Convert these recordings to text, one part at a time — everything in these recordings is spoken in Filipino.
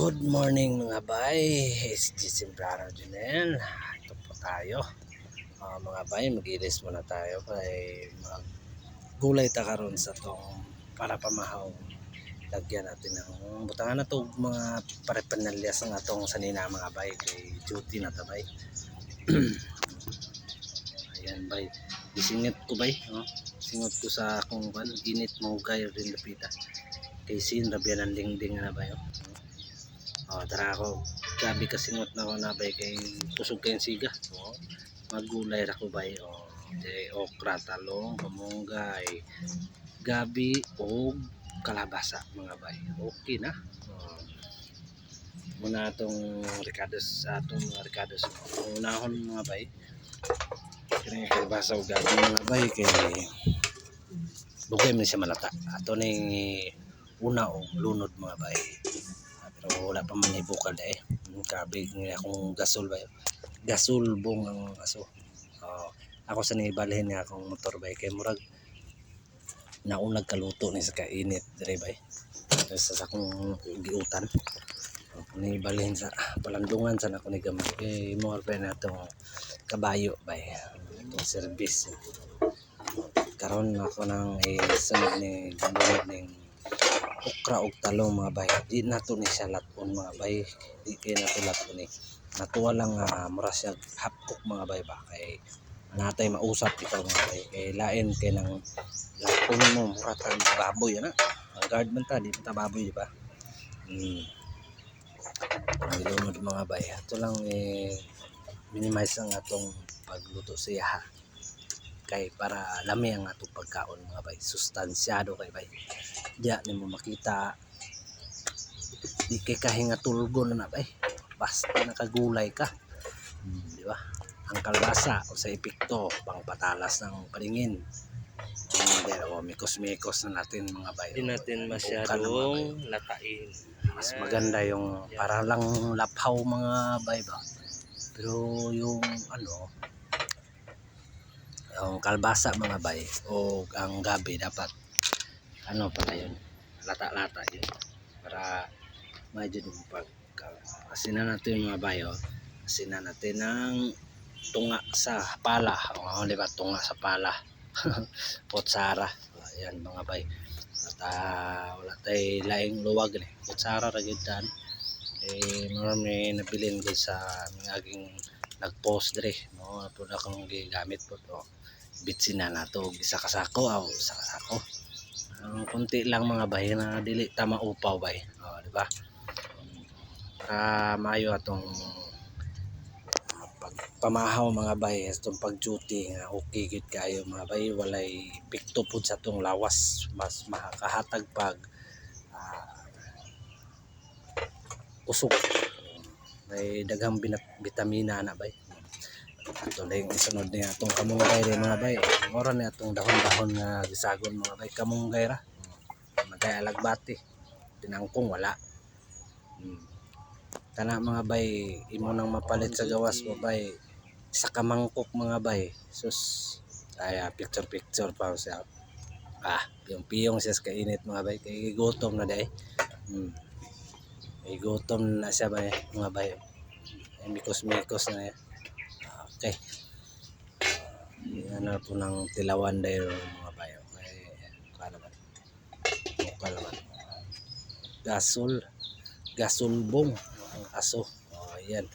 Good morning mga bay. It's Simbrano Junel. Ito po tayo. Ah, mga bay, mag-ilis muna tayo kay mag gulay ta karon sa tong para pamahaw. Lagyan natin ng butangan na to mga parepanalyas ng atong sanina mga bay kay duty na ta bay. Ayan bay. Isingit ko bay, no? Singot ko sa akong kan init mo gay rin lapita. Kay sin rabyan ang lingding na bay. Oh. Oh, tara ako. Gabi kasingot na ako na bay kay kusog kayong siga. Oh, magulay ra ko bay. Oh, de okra, talong, kamunggay, gabi o kalabasa mga bay. Okay na. Oh. Muna itong ricados atong ricados. Unahon mga bay. Kaya kalabasa o gabi mga bay kay Bukay man siya malata. Ato ning una o lunod mga bay. Pero wala pa man ibukal eh. Grabe nga akong gasol ba. Gasol bong ang aso. Oo. ako sa nibalhin nga akong motor bay kay murag naunag kaluto ni sa kainit bay. Tapos sa akong giutan. Nibalhin sa palandungan sa ako ni gamay kay mo pa na itong kabayo bay. Itong service. Karon ako nang isunod ni gabunod ning okra og talong mga bay. Di nato ni siya laton mga bay. Di kay nato laton ni natuwa lang nga mura siya hapkok mga bay ba. Kay natay mausap ikaw mga bay. Kay lain kay nang laton mo mura tag baboy ana ang guard man ta di ta baboy di ba? Hmm. Ang ilunod mga bay. Ato lang eh minimize ang atong pagluto sa yaha kay para lami ang atong pagkaon mga bay. Sustansyado kay bay. Diya ni mo makita. Di kay kahinga tulgon na bay. Basta nakagulay ka. Hmm, di ba? Ang kalbasa o sa epekto pang patalas ng paningin. Hmm, di o mikos-mikos na natin mga bay. Hindi natin masyadong latain. mas maganda yung para lang laphaw mga bay ba? Pero yung ano yung kalbasa mga bay o ang gabi dapat ano pala yun? Lata-lata yun. Para medyo yung pag asinan natin mga bayo asinan natin ng tunga sa pala. O di ba? Tunga sa pala. Kutsara. Ayan mga bay. At ah, wala tay laing luwag ni. Kutsara ra gid dan eh marami nabilin gid sa mga aging nagpost dire no ato na kang gigamit po to bitsin na nato isa ka sako aw isa ka sako. Ang kunti lang mga bay na dili ta maupaw bay. Oh, di ba? Para maayo atong pagpamahaw mga bay itong pag-duty nga okay gid kayo mga bay. Walay pikto pud sa tong lawas mas makakahatag pag ah, usok. May daghang bitamina na bay ato na yung isunod niya atong kamunggay rin mga bay. Mura na atong dahon-dahon nga gisagon mga bay. Kamunggay ra. Matay alagbati tinangkong wala. Hmm. kana mga bay imo nang mapalit sa gawas mo bay. Sa kamangkok mga bay. Sus. Ay ah, picture picture pa siya. Ah yung piyong siya sa kainit mga bay. Kay gutom na day. Hmm. May gutom na siya bay mga bay. Ay mikos mikos na yan okay. Na po ng tilawan dahil mga bay okay kala ba kala ba gasol gasulbong ang aso. Oh, ayan.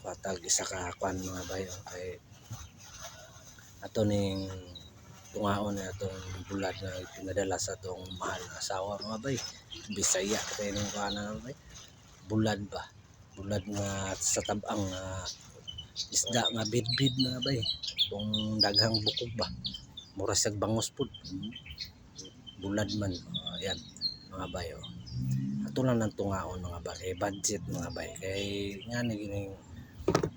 Patag isa ka kwan mga bayo. Kay ato ning tungaon na atong bulat na pinadala sa atong mahal na asawa mga bay bisaya kay ning kuan na bay bulad ba? Bulad nga sa tabang nga isda nga bidbid na bay kung daghang bukog ba. Mura siyag bangos Hmm. bulad man. Oh, ayan mga bayo. Ato lang ng tungaon mga bay kay budget mga bay kay nga ni gining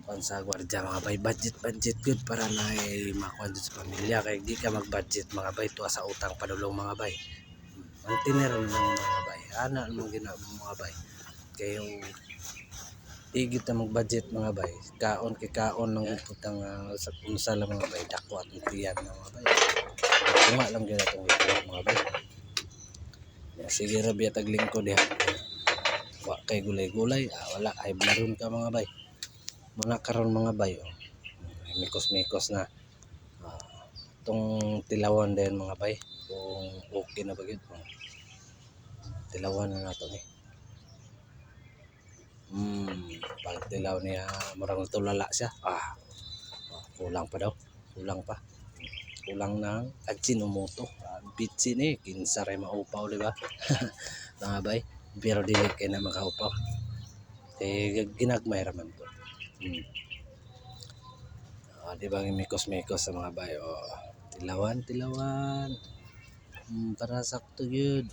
kwan sa gwardya mga bay budget budget good para na ay makuha dito sa pamilya. Kay di ka mag budget mga bay tuwa sa utang padulong mga bay ang tinero ng mga bay ana mo ginagawa mga bay kay yung igit na mag budget mga bay. Kaon kay kaon ng putang uh, sa unsa lang mga bay. Dako at tiyan ng mga bay. Tunga lang gyud atong ito mga bay. Ya, sige rabi at aglingkod ya wa kay gulay-gulay. Ah, wala. Ay blaron ka mga bay. Muna karon mga bay oh. Mikos-mikos na. Ah, itong tilawan din mga bay. Kung okay na ba yun? Oh. tilawan na nato ni hmm pag tilaw niya murang tulala siya. Ah kulang pa daw. Kulang pa. Kulang ng Ajinomoto bitsin eh kinsa rin maupaw di ba? Mga bay pero dili kay na makaupaw. Kay ginagmay raman to. Hmm. Ah, di ba mikos-mikos sa mga bay oh, tilawan tilawan. Hmm, para sakto yun.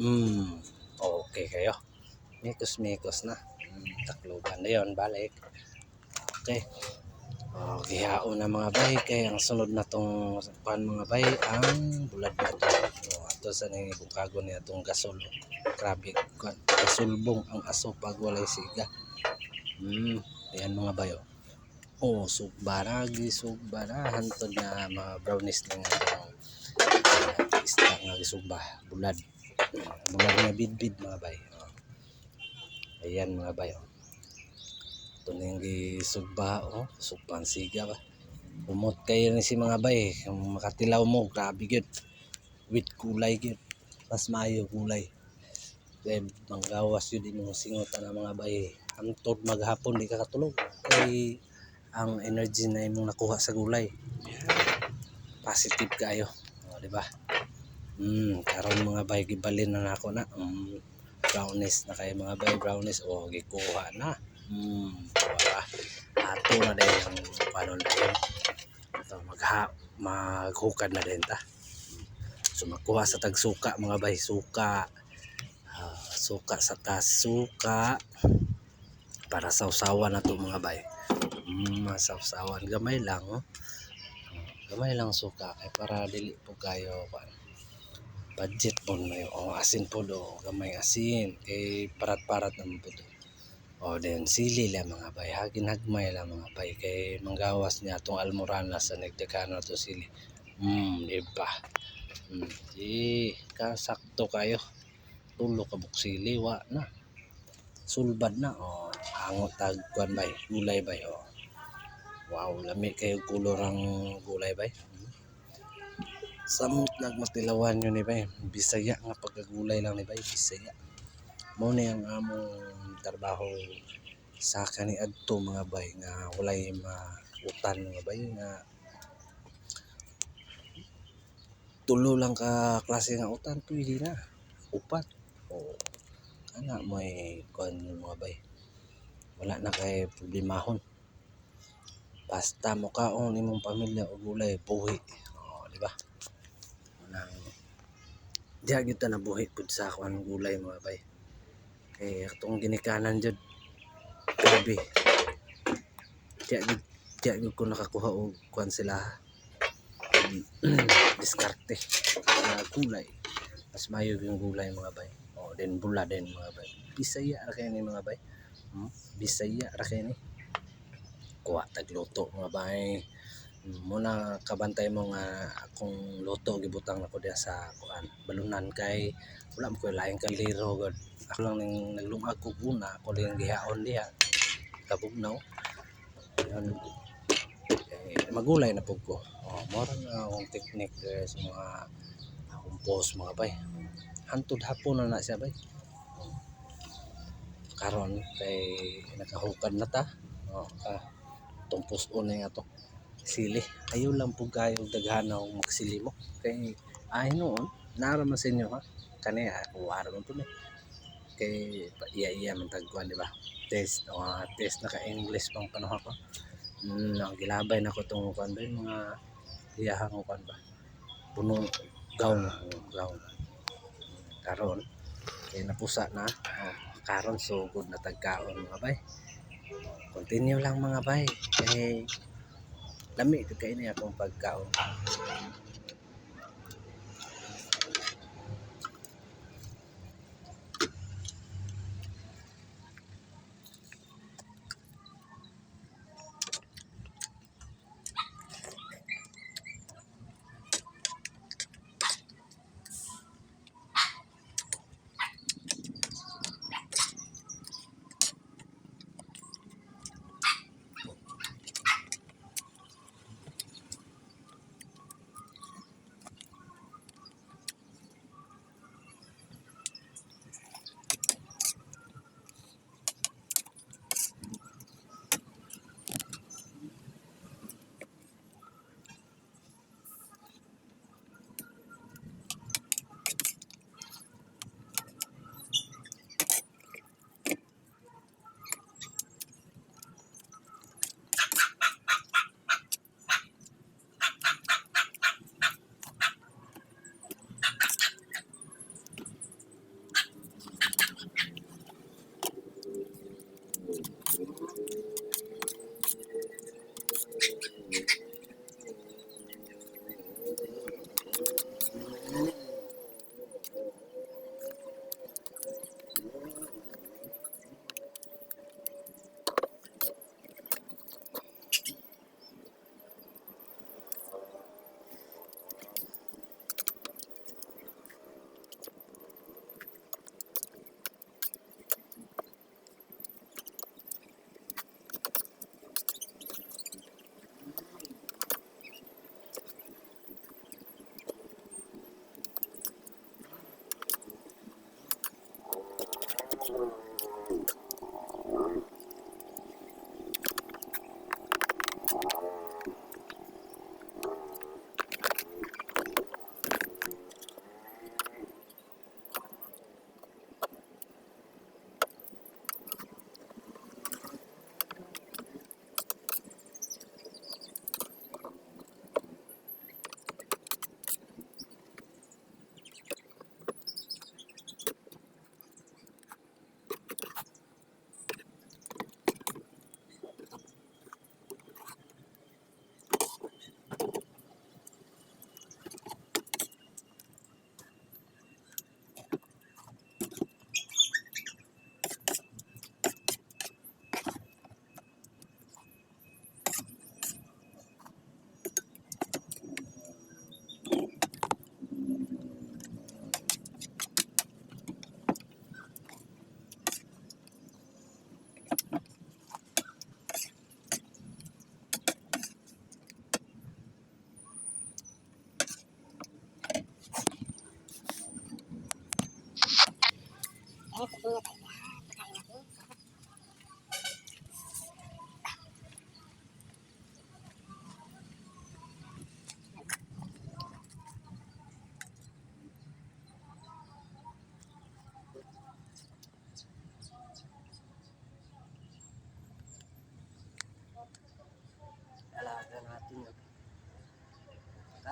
Hmm okay kayo mikos-mikos na hmm, takloban na yun balik okay Oh, gihaon na mga bay kay ang sunod na tong pan mga bay ang bulad na to. Oh, ato sa ning niya tong gasol. Grabe kan ang aso pag walay siga. Hmm, ayan mga bay oh. Oh, sugbara gi sugbara hantod na mga brownies na nga tong uh, isda nga gisugba bulad. Bulad nga bidbid mga bay. Oh. Ayan mga bay oh. Ito na yung gisugba, oh. Sugpan ba. Umot kayo ni si mga bay. Makatilaw mo, grabe yun. With kulay yun. Mas maayo kulay. Kaya manggawas yun din yung singotan ng mga bay. Antod maghapon, di ka katulog. Kay ang energy na imong nakuha sa gulay. Positive kayo. O, di ba? Hmm, karon mga bay, gibalin na nako na. Mm, brownies na kayo mga bay, brownies. O, gikuha na. Hmm, wala. Ato na din ang paano na din. Ito, magha, maghukad na din ta. So, makuha sa tagsuka mga bay, suka. Ah, suka sa tas, suka. Para sausawan na to mga bay. Mm, masausawan. Gamay lang, oh. Gamay lang suka. Kay para dili po kayo, pan budget na yun. O, asin po do. Gamay asin. Kay parat-parat naman po to. O then sili lang mga bay, hagin hagmay lang mga bay kay manggawas niya tong almorana sa nagdekano to sili. Hmm, di ba? Hmm, di kasakto kayo. Tulo ka buksili wa na. Sulbad na o hangot tag kuan bay, gulay bay o. Wow, lami kayo kulor ang gulay bay. Samot nagmatilawan yun ni bay. Bisaya nga pagkagulay lang ni bay, bisaya. Mo na ang among trabaho sa kani adto mga bay nga walay mautan mga bay nga tulo lang ka klase nga utan pwede na. Upat. O kana may kuan mga bay. Wala na kay problemahon. Basta mo kaon imong pamilya o gulay buhi. O di ba nang diha gyud ta nabuhi pud sa kuan gulay mga bay. Kay atong ginikanan jud grabe. Diya gid diya gid ko nakakuha og kuan sila. Diskarte sa gulay. Mas mayo yung gulay mga bay. O din bula din mga bay. Bisaya ra kay ni mga bay. Hmm? bisaya ra kay ni. Kuha tagluto mga bay muna kabantay mo nga akong luto gibutang nako diha sa kuan balunan. Kay wala ko laing kaliro god. Ako lang ning naglungag ko una ako lang gihaon diha kabugnaw yun eh, magulay na pug ko. Oh, mora na akong technique eh, sa mga akong post mga bay. Hantod hapon na na siya bay. Karon kay nakahukad na ta. Oh, ka. Tumpos una nga to sili ayaw lang po kayo daghan akong magsili mo. Kay ay noon naraman sa inyo ha? Kani ako araw po na kay iya iya man tagkuan di ba? Test o uh, test naka English pang panahon ko mm, gilabay na ko tong kuan ba mga iyahang kuan ba? Punong gown gown karon kay napusa na oh, karon so good na tagkaon mga bay. Continue lang mga bay. Kay lami ito kayo na akong pagkaon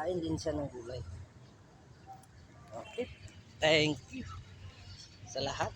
Kain din siya ng gulay. Okay. Thank you sa lahat.